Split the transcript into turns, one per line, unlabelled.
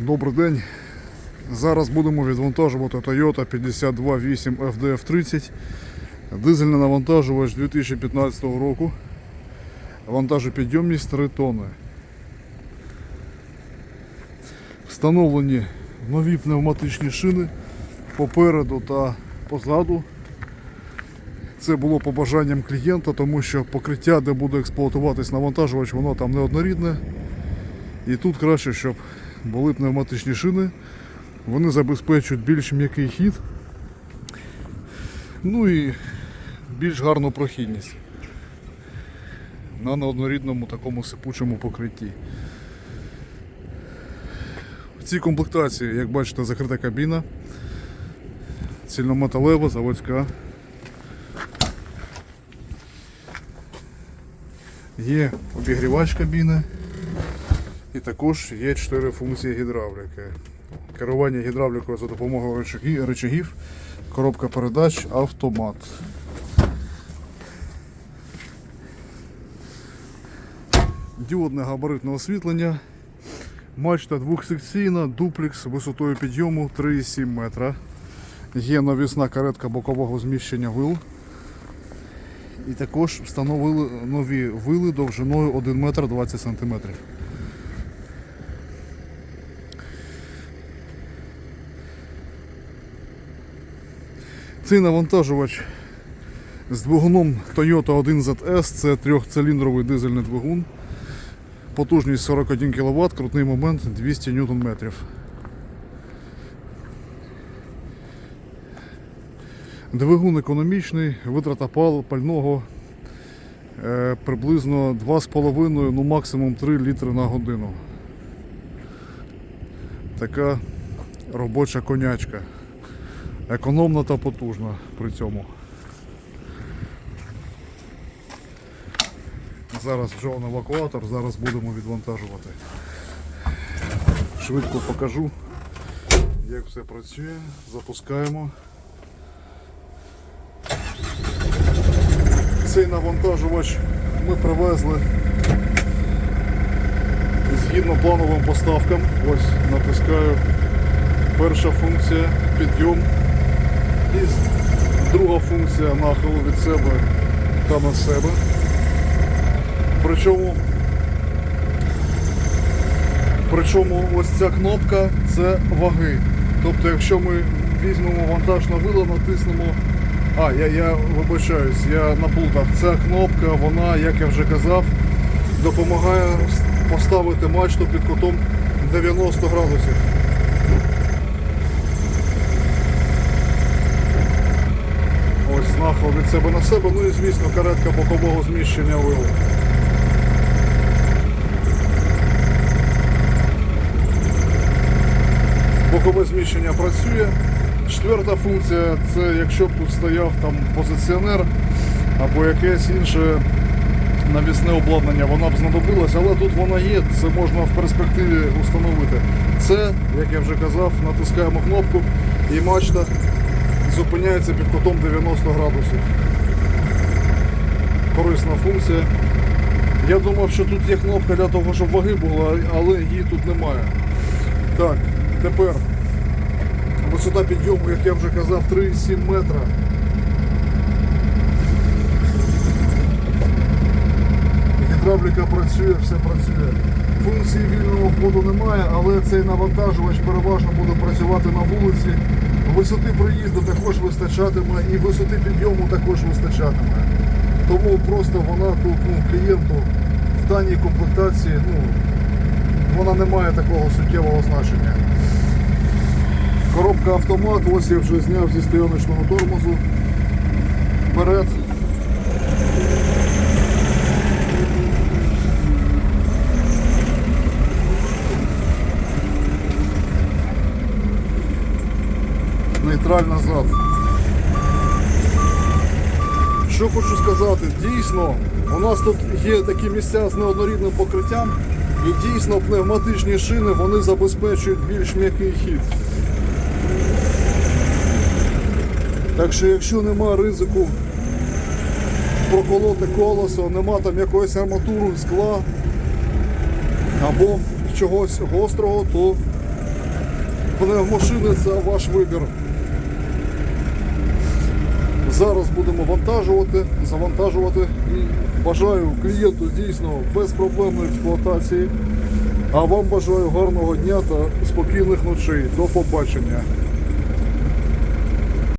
Добрий день. Зараз будемо відвантажувати Toyota 528 FDF30. Дизельний навантажувач 2015 року. Вантажопідйомність 3 тонни. Встановлені нові пневматичні шини попереду та позаду. Це було побажанням клієнта, тому що покриття, де буде експлуатуватись навантажувач, воно там неоднорідне. І тут краще, щоб були пневматичні шини. Вони забезпечують більш м'який хід. Ну і більш гарну прохідність на неоднорідному такому сипучому покритті. В цій комплектації, як бачите, закрита кабіна, цільнометалева, заводська. Є обігрівач кабіни. І також є 4 функції гідравліки. Керування гідравлікою за допомогою рычагів, коробка передач, автомат. Діодне габаритне освітлення. Мачта двохсекційна, дуплекс висотою підйому 3,7 метра. Є навісна каретка бокового зміщення вил. І також встановили нові вили довжиною 1 метр 20 сантиметрів. Цей навантажувач з двигуном Toyota 1ZS, це трьохциліндровий дизельний двигун. Потужність 41 кВт, крутний момент 200 Нм. Двигун економічний, витрата пал- пального е, приблизно 2,5, ну максимум 3 літри на годину. Така робоча конячка. Економна та потужна при цьому. Зараз Джон евакуатор, зараз будемо відвантажувати. Швидко покажу, як все працює. Запускаємо. Цей навантажувач ми привезли згідно плановим поставкам. Ось натискаю. Перша функція підйом. І друга функція нахилу від себе та на себе. Причому, причому ось ця кнопка це ваги. Тобто, якщо ми візьмемо вантаж на вила, натиснемо. А, я, я вибачаюсь, я наплутав. Ця кнопка, вона, як я вже казав, допомагає поставити мачту під кутом 90 градусів. Ось нахил від себе на себе, ну і звісно каретка бокового зміщення вилу. Бокове зміщення працює. Четверта функція це якщо б тут стояв там позиціонер або якесь інше навісне обладнання, вона б знадобилась, але тут вона є, це можна в перспективі установити. Це, як я вже казав, натискаємо кнопку і мачта зупиняється під кутом 90 градусів. Корисна функція. Я думав, що тут є кнопка для того, щоб ваги було, але її тут немає. Так, тепер висота підйому, як я вже казав, 3,7 метра. Гідравліка працює, все працює. Функції вільного входу немає, але цей навантажувач переважно буде працювати на вулиці. Висоти проїзду також вистачатиме і висоти підйому також вистачатиме. Тому просто вона тут ну, клієнту в даній комплектації ну, вона не має такого суттєвого значення. Коробка автомат, ось я вже зняв зі стояночного тормозу. Вперед. Нейтраль назад. Що хочу сказати, дійсно, у нас тут є такі місця з неоднорідним покриттям, і дійсно пневматичні шини вони забезпечують більш м'який хід. Так що якщо нема ризику проколоти колесо, нема там якоїсь арматури, скла або чогось гострого, то пневмошини це ваш вибір. Зараз будемо вантажувати, завантажувати і бажаю клієнту дійсно безпроблемної експлуатації. А вам бажаю гарного дня та спокійних ночей. До побачення.